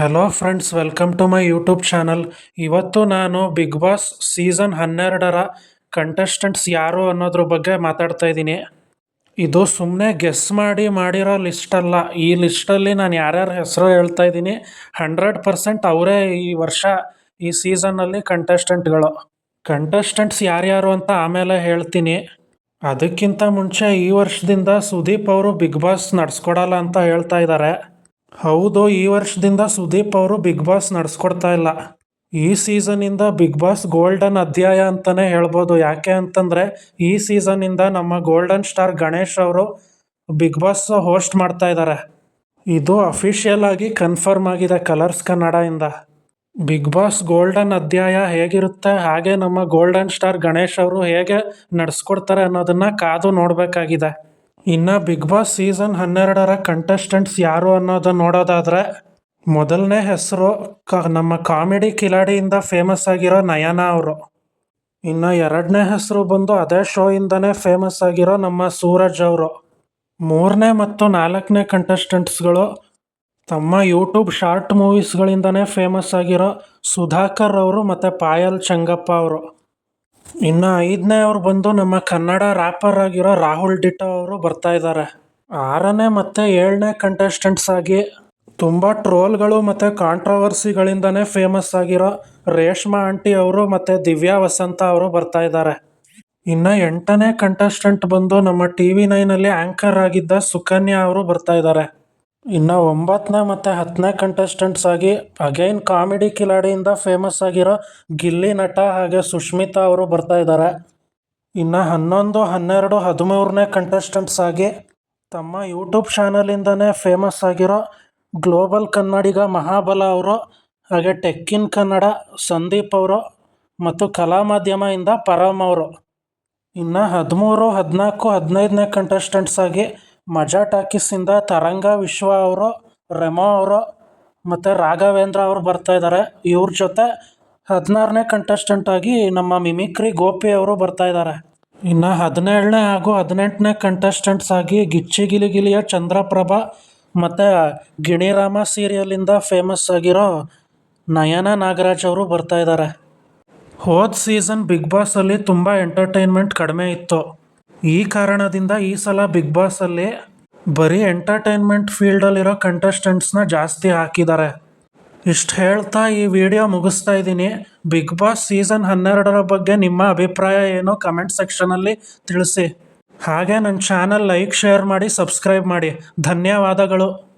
Hello friends welcome to my YouTube channel ಇವತ್ತು ನಾನು big boss season ಹನ್ನೆರಡರ contestants ಯಾರು ಅನ್ನೋದ್ರ ಬಗ್ಗೆ ಮಾತಾಡ್ತಾ ಇದ್ದೀನಿ. ಇದು ಸುಮ್ಮನೆ ಗೆಸ್ ಮಾಡಿ ಮಾಡಿರೋ ಲಿಸ್ಟ್ ಅಲ್ಲ. ಈ ಲಿಸ್ಟಲ್ಲಿ ನಾನು ಯಾರ್ಯಾರ ಹೆಸರು ಹೇಳ್ತಾ ಇದ್ದೀನಿ. ಹಂಡ್ರೆಡ್ ಪರ್ಸೆಂಟ್ ಅವರೇ ಈ ವರ್ಷ ಈ ಸೀಸನ್ನಲ್ಲಿ ಕಂಟೆಸ್ಟೆಂಟ್ಗಳು ಕಂಟೆಸ್ಟೆಂಟ್ಸ್ ಯಾರ್ಯಾರು ಅಂತ ಆಮೇಲೆ ಹೇಳ್ತೀನಿ. ಅದಕ್ಕಿಂತ ಮುಂಚೆ ಈ ವರ್ಷದಿಂದ ಸುದೀಪ್ ಅವರು ಬಿಗ್ ಬಾಸ್ ನಡ್ಸ್ಕೊಡಲ್ಲ ಅಂತ ಹೇಳ್ತಾ ಇದ್ದಾರೆ. ಹೌದು, ಈ ವರ್ಷದಿಂದ ಸುದೀಪ್ ಅವರು ಬಿಗ್ ಬಾಸ್ ನಡೆಸ್ಕೊಡ್ತಾ ಇಲ್ಲ. ಈ ಸೀಸನ್ನಿಂದ ಬಿಗ್ ಬಾಸ್ ಗೋಲ್ಡನ್ ಅಧ್ಯಾಯ ಅಂತಲೇ ಹೇಳ್ಬೋದು. ಯಾಕೆ ಅಂತಂದರೆ, ಈ ಸೀಸನಿಂದ ನಮ್ಮ ಗೋಲ್ಡನ್ ಸ್ಟಾರ್ ಗಣೇಶ್ ಅವರು ಬಿಗ್ ಬಾಸ್ ಹೋಸ್ಟ್ ಮಾಡ್ತಾ ಇದ್ದಾರೆ ಇದು ಅಫಿಷಿಯಲ್ ಆಗಿ ಕನ್ಫರ್ಮ್ ಆಗಿದೆ ಕಲರ್ಸ್ ಕನ್ನಡದಿಂದ. ಬಿಗ್ ಬಾಸ್ ಗೋಲ್ಡನ್ ಅಧ್ಯಾಯ ಹೇಗಿರುತ್ತೆ, ಹಾಗೆ ನಮ್ಮ ಗೋಲ್ಡನ್ ಸ್ಟಾರ್ ಗಣೇಶ್ ಅವರು ಹೇಗೆ ನಡೆಸ್ಕೊಡ್ತಾರೆ ಅನ್ನೋದನ್ನು ಕಾದು ನೋಡಬೇಕಾಗಿದೆ. ಇನ್ನು ಬಿಗ್ ಬಾಸ್ ಸೀಸನ್ ಹನ್ನೆರಡರ ಕಂಟೆಸ್ಟೆಂಟ್ಸ್ ಯಾರು ಅನ್ನೋದನ್ನ ನೋಡೋದಾದರೆ ಮೊದಲನೇ ಹೆಸರು ಕ, ನಮ್ಮ ಕಾಮಿಡಿ ಕಿಲಾಡಿಯಿಂದ ಫೇಮಸ್ ಆಗಿರೋ ನಯನ ಅವರು. ಇನ್ನು ಎರಡನೇ ಹೆಸರು ಬಂದು ಅದೇ ಶೋಯಿಂದನೇ ಫೇಮಸ್ ಆಗಿರೋ ನಮ್ಮ ಸೂರಜ್ ಅವರು. ಮೂರನೇ ಮತ್ತು ನಾಲ್ಕನೇ ಕಂಟೆಸ್ಟೆಂಟ್ಸ್ಗಳು ತಮ್ಮ ಯೂಟ್ಯೂಬ್ ಶಾರ್ಟ್ ಮೂವೀಸ್ಗಳಿಂದನೇ ಫೇಮಸ್ ಆಗಿರೋ ಸುಧಾಕರ್ ಅವರು ಮತ್ತು ಪಾಯಲ್ ಚಂಗಪ್ಪ ಅವರು. ಇನ್ನು ಐದನೇ ಅವ್ರು ಬಂದು ನಮ್ಮ ಕನ್ನಡ ರ್ಯಾಪರ್ ಆಗಿರೋ ರಾಹುಲ್ ಡಿಟೋ ಅವರು ಬರ್ತಾ ಇದ್ದಾರೆ ಆರನೇ ಮತ್ತು ಏಳನೇ ಕಂಟೆಸ್ಟೆಂಟ್ಸ್ ಆಗಿ ತುಂಬ ಟ್ರೋಲ್ಗಳು ಮತ್ತು ಕಾಂಟ್ರವರ್ಸಿಗಳಿಂದನೇ ಫೇಮಸ್ ಆಗಿರೋ ರೇಷ್ಮಾ ಆಂಟಿ ಅವರು ಮತ್ತು ದಿವ್ಯಾ ವಸಂತ ಅವರು ಬರ್ತಾ ಇದ್ದಾರೆ ಇನ್ನು ಎಂಟನೇ ಕಂಟೆಸ್ಟೆಂಟ್ ಬಂದು ನಮ್ಮ ಟಿ ವಿ ನೈನಲ್ಲಿ ಆ್ಯಂಕರ್ ಆಗಿದ್ದ ಸುಕನ್ಯಾ ಅವರು ಬರ್ತಾ ಇದ್ದಾರೆ ಇನ್ನು ಒಂಬತ್ತನೇ ಮತ್ತು ಹತ್ತನೇ ಕಂಟೆಸ್ಟೆಂಟ್ಸ್ ಆಗಿ ಅಗೈನ್ ಕಾಮಿಡಿ ಕಿಲಾಡಿಯಿಂದ ಫೇಮಸ್ ಆಗಿರೋ ಗಿಲ್ಲಿ ನಟ ಹಾಗೆ ಸುಷ್ಮಿತಾ ಅವರು ಬರ್ತಾ ಇದ್ದಾರೆ. ಇನ್ನು ಹನ್ನೊಂದು, ಹನ್ನೆರಡು, ಹದಿಮೂರನೇ ಕಂಟೆಸ್ಟೆಂಟ್ಸ್ ಆಗಿ ತಮ್ಮ ಯೂಟ್ಯೂಬ್ ಚಾನಲಿಂದನೇ ಫೇಮಸ್ ಆಗಿರೋ ಗ್ಲೋಬಲ್ ಕನ್ನಡಿಗ ಮಹಾಬಲ ಅವರು, ಹಾಗೆ ಟೆಕ್ಕಿನ್ ಕನ್ನಡ, ಸಂದೀಪ್ ಅವರು ಮತ್ತು ಕಲಾ ಮಾಧ್ಯಮದಿಂದ ಪರಮ್ ಅವರು. ಇನ್ನು ಹದಿಮೂರು, ಹದಿನಾಲ್ಕು, ಹದಿನೈದನೇ ಕಂಟೆಸ್ಟೆಂಟ್ಸ್ ಆಗಿ ಮಜಾ ಟಾಕೀಸಿಂದ ತರಂಗ ವಿಶ್ವ ಅವರು, ರೆಮೋ ಅವರು ಮತ್ತು ರಾಘವೇಂದ್ರ ಅವರು ಬರ್ತಾ ಇದ್ದಾರೆ ಇವ್ರ ಜೊತೆ ಹದಿನಾರನೇ ಕಂಟೆಸ್ಟೆಂಟ್ ಆಗಿ ನಮ್ಮ ಮಿಮಿಕ್ರಿ ಗೋಪಿ ಅವರು ಬರ್ತಾ ಇದ್ದಾರೆ ಇನ್ನು ಹದಿನೇಳನೇ ಹಾಗೂ ಹದಿನೆಂಟನೇ ಕಂಟೆಸ್ಟೆಂಟ್ಸ್ ಆಗಿ ಗಿಚ್ಚಿ ಗಿಲಿ ಗಿಲಿಯ ಚಂದ್ರಪ್ರಭಾ ಮತ್ತು ಗಿಣಿರಾಮ ಸೀರಿಯಲಿಂದ ಫೇಮಸ್ ಆಗಿರೋ ನಯನ ನಾಗರಾಜ್ ಅವರು ಬರ್ತಾ ಇದ್ದಾರೆ ಹೋದ ಸೀಸನ್ ಬಿಗ್ ಬಾಸಲ್ಲಿ ತುಂಬ ಎಂಟರ್ಟೈನ್ಮೆಂಟ್ ಕಡಿಮೆ ಇತ್ತು. ಈ ಕಾರಣದಿಂದ ಈ ಸಲ ಬಿಗ್ ಬಾಸಲ್ಲಿ ಬರೀ ಎಂಟರ್ಟೈನ್ಮೆಂಟ್ ಫೀಲ್ಡಲ್ಲಿರೋ ಕಂಟೆಸ್ಟೆಂಟ್ಸ್ನ ಜಾಸ್ತಿ ಹಾಕಿದ್ದಾರೆ. ಇಷ್ಟು ಹೇಳ್ತಾ ಈ ವಿಡಿಯೋ ಮುಗಿಸ್ತಾ ಇದ್ದೀನಿ. ಬಿಗ್ ಬಾಸ್ ಸೀಸನ್ ಹನ್ನೆರಡರ ಬಗ್ಗೆ ನಿಮ್ಮ ಅಭಿಪ್ರಾಯ ಏನು ಕಮೆಂಟ್ ಸೆಕ್ಷನಲ್ಲಿ ತಿಳಿಸಿ. ಹಾಗೆ ನನ್ನ ಚಾನಲ್ ಲೈಕ್ ಶೇರ್ ಮಾಡಿ ಸಬ್ಸ್ಕ್ರೈಬ್ ಮಾಡಿ. ಧನ್ಯವಾದಗಳು.